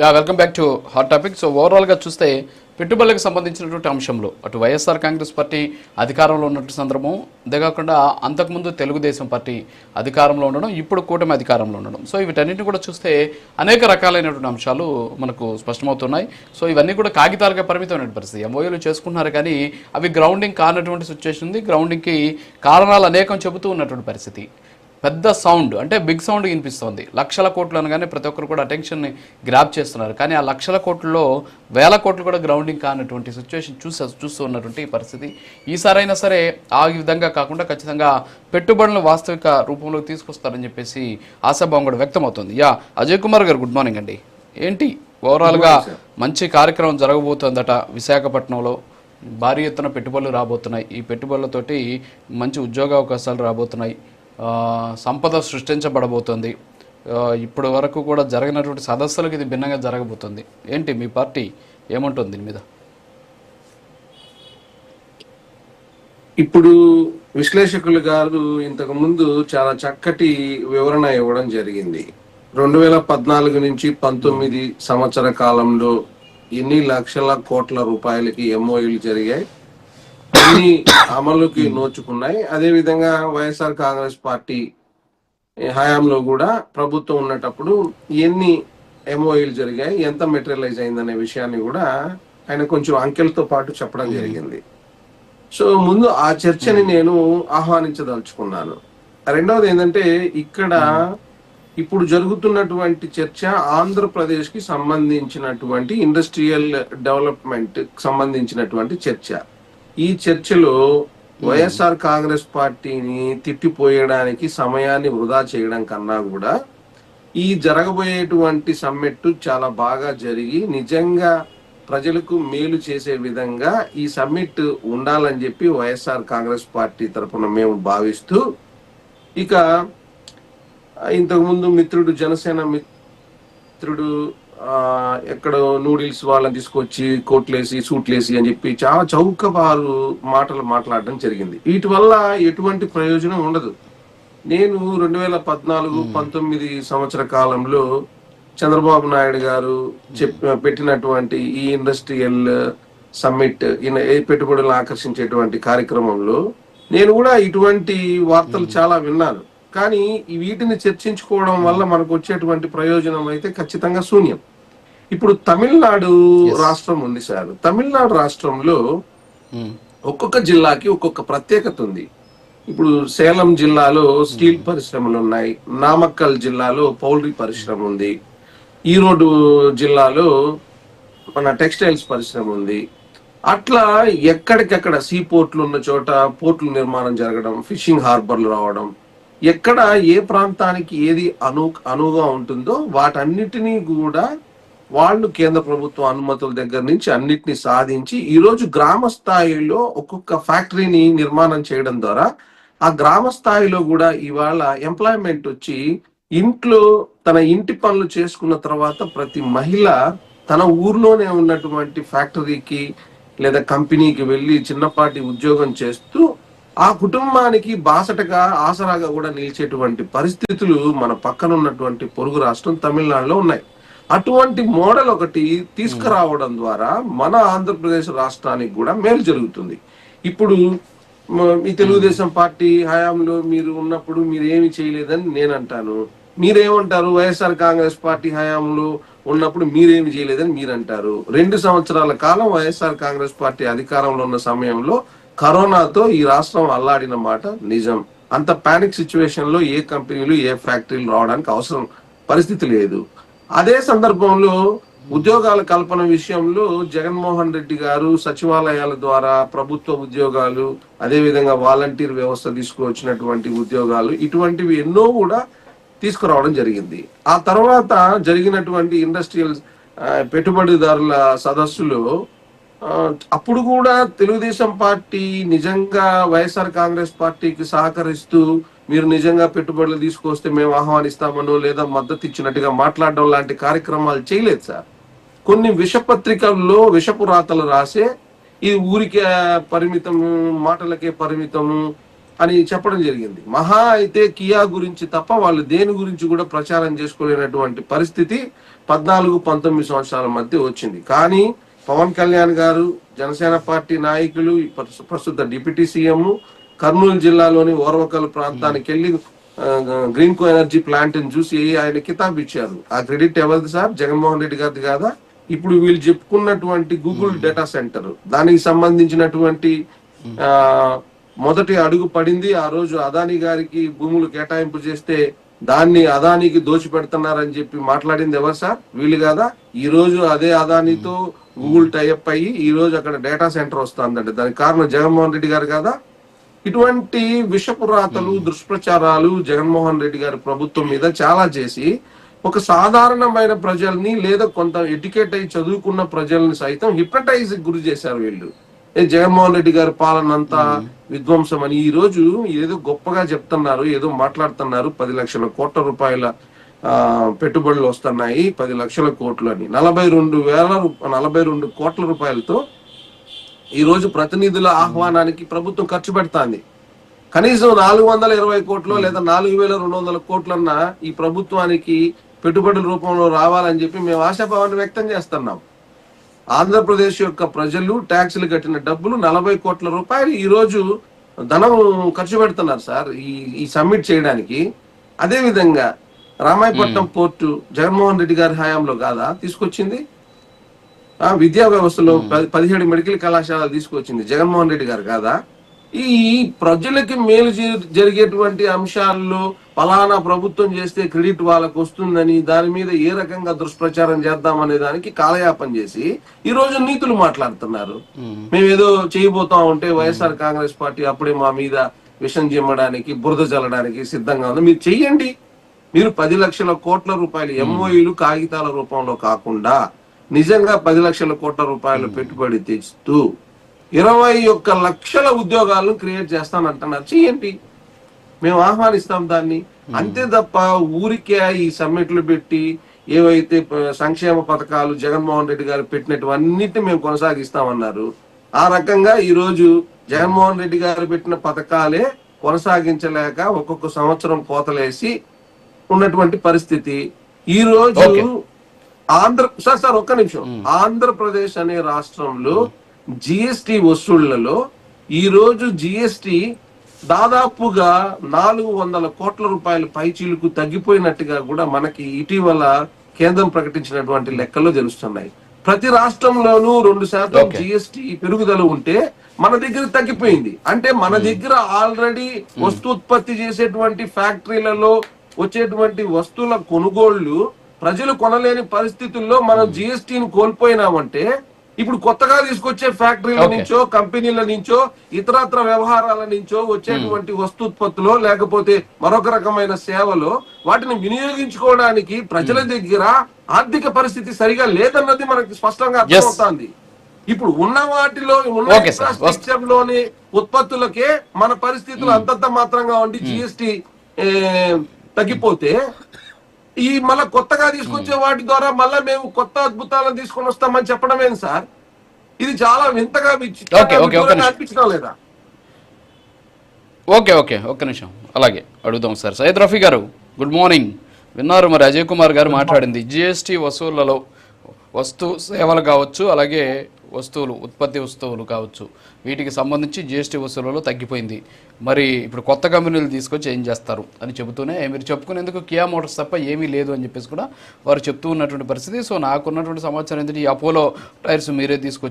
Yeah welcome back to hot topic so ఓవరాల్గా చూస్తే పెట్టుబడులకు సంబంధించినటువంటి అంశంలో అటు వైఎస్ఆర్ కాంగ్రెస్ పార్టీ అధికారంలో ఉన్నట్టు సందర్భం అంతేకాకుండా అంతకుముందు తెలుగుదేశం పార్టీ అధికారంలో ఉండడం ఇప్పుడు కూటమి అధికారంలో ఉండడం. సో వీటన్నిటిని కూడా చూస్తే అనేక రకాలైనటువంటి అంశాలు మనకు స్పష్టమవుతున్నాయి. సో ఇవన్నీ కూడా కాగితాలుగా పరిమితమైన పరిస్థితి. ఎంఓయూలు చేసుకుంటున్నారు కానీ అవి గ్రౌండింగ్ కానటువంటి సిచ్యువేషన్ ఉంది. గ్రౌండింగ్కి కారణాలు అనేకం చెబుతూ ఉన్నటువంటి పరిస్థితి. పెద్ద సౌండ్ అంటే బిగ్ సౌండ్ వినిపిస్తోంది. లక్షల కోట్లు అనగానే ప్రతి ఒక్కరు కూడా అటెన్షన్ని గ్రాప్ చేస్తున్నారు. కానీ ఆ లక్షల కోట్లలో వేల కోట్లు కూడా గ్రౌండింగ్ కానటువంటి సిచ్యువేషన్ చూసే చూస్తూ ఉన్నటువంటి పరిస్థితి. ఈసారైనా సరే ఆ విధంగా కాకుండా ఖచ్చితంగా పెట్టుబడులను వాస్తవిక రూపంలోకి తీసుకొస్తారని చెప్పేసి ఆశాభావం కూడా వ్యక్తమవుతుంది. యా అజయ్ కుమార్ గారు గుడ్ మార్నింగ్ అండి. ఏంటి? ఓవరాల్గా మంచి కార్యక్రమం జరగబోతోందట విశాఖపట్నంలో. భారీ ఎత్తున పెట్టుబడులు రాబోతున్నాయి. ఈ పెట్టుబడులతోటి మంచి ఉద్యోగ అవకాశాలు రాబోతున్నాయి. సంపద సృష్టించబడబోతోంది. ఇప్పటి వరకు కూడా జరిగినటువంటి సదస్సులకు ఇది భిన్నంగా జరగబోతుంది. ఏంటి మీ పార్టీ ఏమంటుంది దీని మీద? ఇప్పుడు విశ్లేషకులు గారు ఇంతకుముందు చాలా చక్కటి వివరణ ఇవ్వడం జరిగింది. రెండు వేల పద్నాలుగు నుంచి పంతొమ్మిది సంవత్సర కాలంలో ఎన్ని లక్షల కోట్ల రూపాయలకి ఎంఓయూలు జరిగాయి? ఎన్ని అమలుకి నోచుకున్నాయి. అదే విధంగా వైఎస్ఆర్ కాంగ్రెస్ పార్టీ హయాంలో కూడా ప్రభుత్వం ఉన్నటప్పుడు ఎన్ని ఎంఓయూలు జరిగాయి ఎంత మెటీరియలైజ్ అయిందనే విషయాన్ని కూడా ఆయన కొంచెం అంకెలతో పాటు చెప్పడం జరిగింది. సో ముందు ఆ చర్చని నేను ఆహ్వానించదలుచుకున్నాను. రెండవది ఏంటంటే ఇక్కడ ఇప్పుడు జరుగుతున్నటువంటి చర్చ ఆంధ్రప్రదేశ్కి సంబంధించినటువంటి ఇండస్ట్రియల్ డెవలప్మెంట్ సంబంధించినటువంటి చర్చ. ఈ చర్చలో వైఎస్ఆర్ కాంగ్రెస్ పార్టీని తిట్టిపోయడానికి సమయాన్ని వృధా చేయడం కన్నా కూడా ఈ జరగబోయేటువంటి సమ్మిట్ చాలా బాగా జరిగి నిజంగా ప్రజలకు మేలు చేసే విధంగా ఈ సమ్మిట్ ఉండాలని చెప్పి వైఎస్ఆర్ కాంగ్రెస్ పార్టీ తరఫున మేము భావిస్తూ ఇక ఇంతకు ముందు మిత్రుడు జనసేన మిత్రుడు ఎక్కడో నూడిల్స్ వాళ్ళని తీసుకొచ్చి కోట్లేసి సూట్లేసి అని చెప్పి చాలా చౌకబారు మాటలు మాట్లాడడం జరిగింది. వీటి వల్ల ఎటువంటి ప్రయోజనం ఉండదు. నేను రెండు వేల పద్నాలుగు పంతొమ్మిది సంవత్సర కాలంలో చంద్రబాబు నాయుడు గారు పెట్టినటువంటి ఈ ఇండస్ట్రియల్ సమ్మిట్ పెట్టుబడులను ఆకర్షించేటువంటి కార్యక్రమంలో నేను కూడా ఇటువంటి వార్తలు చాలా విన్నాను. కానీ ఈ వీటిని చర్చించుకోవడం వల్ల మనకు వచ్చేటువంటి ప్రయోజనం అయితే ఖచ్చితంగా శూన్యం. ఇప్పుడు తమిళనాడు రాష్ట్రం ఉంది సార్. తమిళనాడు రాష్ట్రంలో ఉమ్, ఒక్కొక్క జిల్లాకి ఒక్కొక్క ప్రత్యేకత ఉంది. ఇప్పుడు సేలం జిల్లాలో స్టీల్ పరిశ్రమలు ఉన్నాయి. నామక్కల్ జిల్లాలో పౌల్ట్రీ పరిశ్రమ ఉంది. ఈరోడ్ జిల్లాలో మన టెక్స్టైల్స్ పరిశ్రమ ఉంది. అట్లా ఎక్కడికెక్కడ సీ పోర్ట్లు ఉన్న చోట పోర్టుల నిర్మాణం జరగడం ఫిషింగ్ హార్బర్లు రావడం ఎక్కడ ఏ ప్రాంతానికి ఏది అను అనువుగా ఉంటుందో వాటన్నిటినీ కూడా వాళ్ళు కేంద్ర ప్రభుత్వ అనుమతుల దగ్గర నుంచి అన్నిటినీ సాధించి ఈరోజు గ్రామ స్థాయిలో ఒక్కొక్క ఫ్యాక్టరీని నిర్మాణం చేయడం ద్వారా ఆ గ్రామ స్థాయిలో కూడా ఇవాళ ఎంప్లాయ్మెంట్ వచ్చి ఇంట్లో తన ఇంటి పనులు చేసుకున్న తర్వాత ప్రతి మహిళ తన ఊర్లోనే ఉన్నటువంటి ఫ్యాక్టరీకి లేదా కంపెనీకి వెళ్ళి చిన్నపాటి ఉద్యోగం చేస్తూ ఆ కుటుంబానికి బాసటగా ఆసరాగా కూడా నిలిచేటువంటి పరిస్థితులు మన పక్కన ఉన్నటువంటి పొరుగు రాష్ట్రం తమిళనాడులో ఉన్నాయి. అటువంటి మోడల్ ఒకటి తీసుకురావడం ద్వారా మన ఆంధ్రప్రదేశ్ రాష్ట్రానికి కూడా మేలు జరుగుతుంది. ఇప్పుడు మీ తెలుగుదేశం పార్టీ హయాంలో మీరు ఉన్నప్పుడు మీరు ఏమి చేయలేదని నేను అంటాను మీరేమంటారు? వైఎస్ఆర్ కాంగ్రెస్ పార్టీ హయాంలో ఉన్నప్పుడు మీరేమి చేయలేదని మీరు అంటారు రెండు సంవత్సరాల కాలం వైఎస్ఆర్ కాంగ్రెస్ పార్టీ అధికారంలో ఉన్న సమయంలో కరోనాతో ఈ రాష్ట్రం అల్లాడిన మాట నిజం. అంత పానిక్ సిచ్యువేషన్లో ఏ కంపెనీలు ఏ ఫ్యాక్టరీలు రావడానికి అవసరం పరిస్థితి లేదు. అదే సందర్భంలో ఉద్యోగాల కల్పన విషయంలో జగన్మోహన్ రెడ్డి గారు సచివాలయాల ద్వారా ప్రభుత్వ ఉద్యోగాలు అదేవిధంగా వాలంటీర్ వ్యవస్థ తీసుకువచ్చినటువంటి ఉద్యోగాలు ఇటువంటివి ఎన్నో కూడా తీసుకురావడం జరిగింది. ఆ తర్వాత జరిగినటువంటి ఇండస్ట్రియల్ పెట్టుబడిదారుల సదస్సులో అప్పుడు కూడా తెలుగుదేశం పార్టీ నిజంగా వైఎస్ఆర్ కాంగ్రెస్ పార్టీకి సహకరిస్తూ మీరు నిజంగా పెట్టుబడులు తీసుకొస్తే మేము ఆహ్వానిస్తామనో లేదా మద్దతు ఇచ్చినట్టుగా మాట్లాడడం లాంటి కార్యక్రమాలు చేయలేదు సార్. కొన్ని విషపత్రికల్లో విషపు రాతలు రాసే ఈ ఊరికే పరిమితము మాటలకే పరిమితము అని చెప్పడం జరిగింది. మహా అయితే కియా గురించి తప్ప వాళ్ళు దేని గురించి కూడా ప్రచారం చేసుకోలేనటువంటి పరిస్థితి పద్నాలుగు పంతొమ్మిది సంవత్సరాల మధ్య వచ్చింది. కానీ పవన్ కళ్యాణ్ గారు జనసేన పార్టీ నాయకులు ప్రస్తుత డిప్యూటీ సీఎం కర్నూలు జిల్లాలోని ఓర్వకల్ ప్రాంతానికి వెళ్ళి గ్రీన్ కో ఎనర్జీ ప్లాంట్ని చూసి ఆయన కితాబ్ ఇచ్చారు? ఆ క్రెడిట్ ఎవరిది సార్? జగన్మోహన్ రెడ్డి గారిది కాదా? ఇప్పుడు వీళ్ళు చెప్పుకున్నటువంటి గూగుల్ డేటా సెంటర్. దానికి సంబంధించినటువంటి ఆ మొదటి అడుగు పడింది. ఆ రోజు అదాని గారికి భూములు కేటాయింపు చేస్తే దాన్ని అదానికి దోచి పెడుతున్నారని చెప్పి మాట్లాడింది ఎవరు సార్? వీళ్ళు కాదా? ఈ రోజు అదే అదానితో గూగుల్ టైఅప్ అయ్యి ఈ రోజు అక్కడ డేటా సెంటర్ వస్తుందంటే దానికి కారణం జగన్మోహన్ రెడ్డి గారు కాదా? ఇటువంటి విషపురాతలు దుష్ప్రచారాలు జగన్మోహన్ రెడ్డి గారి ప్రభుత్వం మీద చాలా చేసి ఒక సాధారణమైన ప్రజల్ని లేదా కొంత ఎడ్యుకేట్ అయి చదువుకున్న ప్రజల్ని సైతం హిప్నటైజ్ గురి చేశారు వీళ్ళు. జగన్మోహన్ రెడ్డి గారి పాలన అంతా విధ్వంసం అని ఈ రోజు ఏదో గొప్పగా చెప్తున్నారు ఏదో మాట్లాడుతున్నారు. పది లక్షల కోట్ల రూపాయల పెట్టుబడులు వస్తున్నాయి పది లక్షల కోట్లు అని. నలభై రెండు వేల నలభై రెండు కోట్ల రూపాయలతో ఈ రోజు ప్రతినిధుల ఆహ్వానానికి ప్రభుత్వం ఖర్చు పెడతాంది. కనీసం నాలుగు వందల ఇరవై కోట్లు లేదా నాలుగు వేల రెండు వందల కోట్లన్నా ఈ ప్రభుత్వానికి పెట్టుబడుల రూపంలో రావాలని చెప్పి మేము ఆశాభావాన్ని వ్యక్తం చేస్తున్నాం. ఆంధ్రప్రదేశ్ యొక్క ప్రజలు ట్యాక్సులు కట్టిన డబ్బులు నలభై కోట్ల రూపాయలు ఈ రోజు ధనం ఖర్చు పెడుతున్నారు సార్ ఈ ఈ సబ్మిట్ చేయడానికి. అదే విధంగా రామాయపట్నం పోర్టు జగన్మోహన్ రెడ్డి గారి హయాంలో కాదా? తీసుకొచ్చింది. ఆ విద్యా వ్యవస్థలో పది- పదిహేడు మెడికల్ కళాశాలలు తీసుకొచ్చింది జగన్మోహన్ రెడ్డి గారు కాదా? ఈ ప్రజలకి మేలు జరిగేటువంటి అంశాల్లో ఫలానా ప్రభుత్వం చేస్తే క్రెడిట్ వాళ్ళకు వస్తుందని దాని మీద ఏ రకంగా దుష్ప్రచారం చేద్దామనే దానికి కాలయాపన చేసి ఈ రోజు నీతులు మాట్లాడుతున్నారు. మేము. ఏదో చేయబోతా ఉంటే వైఎస్ఆర్ కాంగ్రెస్ పార్టీ అప్పుడే మా మీద విషం చిమ్మడానికి బురద చల్లడానికి సిద్ధంగా ఉంది. మీరు చెయ్యండి. మీరు పది లక్షల కోట్ల రూపాయలు ఎంఓఈలు కాగితాల రూపంలో కాకుండా నిజంగా పది లక్షల కోట్ల రూపాయలు పెట్టుబడి తెస్తూ ఇరవై ఒక్క లక్షల ఉద్యోగాలను క్రియేట్ చేస్తానంటున్నారు. చెయ్యండి మేము ఆహ్వానిస్తాం దాన్ని. అంతే తప్ప ఊరికే ఈ సమ్మిట్లు పెట్టి ఏవైతే సంక్షేమ పథకాలు జగన్మోహన్ రెడ్డి గారు పెట్టినటువన్నిటిని మేము కొనసాగిస్తామన్నారు. ఆ రకంగా ఈ రోజు జగన్మోహన్ రెడ్డి గారు పెట్టిన పథకాలే కొనసాగించలేక ఒక్కొక్క సంవత్సరం కోతలేసి ఉన్నటువంటి పరిస్థితి. ఈ రోజు. ఆంధ్ర సార్ సార్ ఒక్క నిమిషం. ఆంధ్రప్రదేశ్ అనే రాష్ట్రంలో జిఎస్టి వసూళ్ళలో ఈ రోజు జిఎస్టి దాదాపుగా నాలుగు వందల కోట్ల రూపాయల పైచీలకు తగ్గిపోయినట్టుగా కూడా మనకి ఇటీవల కేంద్రం ప్రకటించినటువంటి లెక్కల్లో తెలుస్తున్నాయి. ప్రతి రాష్ట్రంలోనూ రెండు శాతం. జిఎస్టి పెరుగుదల ఉంటే మన దగ్గర తగ్గిపోయింది. అంటే మన దగ్గర ఆల్రెడీ వస్తూత్పత్తి చేసేటువంటి ఫ్యాక్టరీలలో వచ్చేటువంటి వస్తువుల కొనుగోళ్ళు ప్రజలు కొనలేని పరిస్థితుల్లో మనం జిఎస్టీని కోల్పోయినామంటే ఇప్పుడు కొత్తగా తీసుకొచ్చే ఫ్యాక్టరీల. నుంచో కంపెనీల నుంచో ఇతరత్ర వ్యవహారాల నుంచో వచ్చేటువంటి వస్తూత్పత్తులో లేకపోతే మరొక రకమైన సేవలో వాటిని వినియోగించుకోవడానికి ప్రజల దగ్గర ఆర్థిక పరిస్థితి సరిగా లేదన్నది మనకి స్పష్టంగా అర్థమవుతోంది. ఇప్పుడు ఉన్న వాటిలో ఉన్న లోని ఉత్పత్తులకే మన పరిస్థితులు అంతంత మాత్రంగా ఉండి జిఎస్టి తగ్గిపోతే ఈ మళ్ళా కొత్తగా తీసుకొచ్చే వాటి ద్వారా మళ్ళా మేము కొత్త అద్భుతాలను తీసుకొని వస్తామని చెప్పడం ఏంటి సార్? ఇది చాలా వింతగా. అనిపించడం లేదా? ఓకే ఓకే ఒక్క నిమిషం. అలాగే అడుగుదాం సార్. సయ్యద్ రఫీ గారు గుడ్ మార్నింగ్. విన్నారు మరి అజయ్ కుమార్ గారు మాట్లాడింది. జిఎస్టీ వసూళ్ళలో వస్తు సేవలు కావచ్చు అలాగే వస్తువులు ఉత్పత్తి వస్తువులు కావచ్చు. వీటికి సంబంధించి జిఎస్టీ వసూళ్ళలో తగ్గిపోయింది. మరి ఇప్పుడు కొత్త కంపెనీలు తీసుకొచ్చి ఏం చేస్తారు అని చెబుతూనే మీరు చెప్పుకునేందుకు కియా మోటార్స్ తప్ప ఏమీ లేదు అని చెప్పేసి కూడా వారు చెప్తూ ఉన్నటువంటి పరిస్థితి. సో నాకున్నటువంటి సమాచారం ఏంటంటే ఈ అపోలో టైర్స్ మీరే తీసుకొచ్చి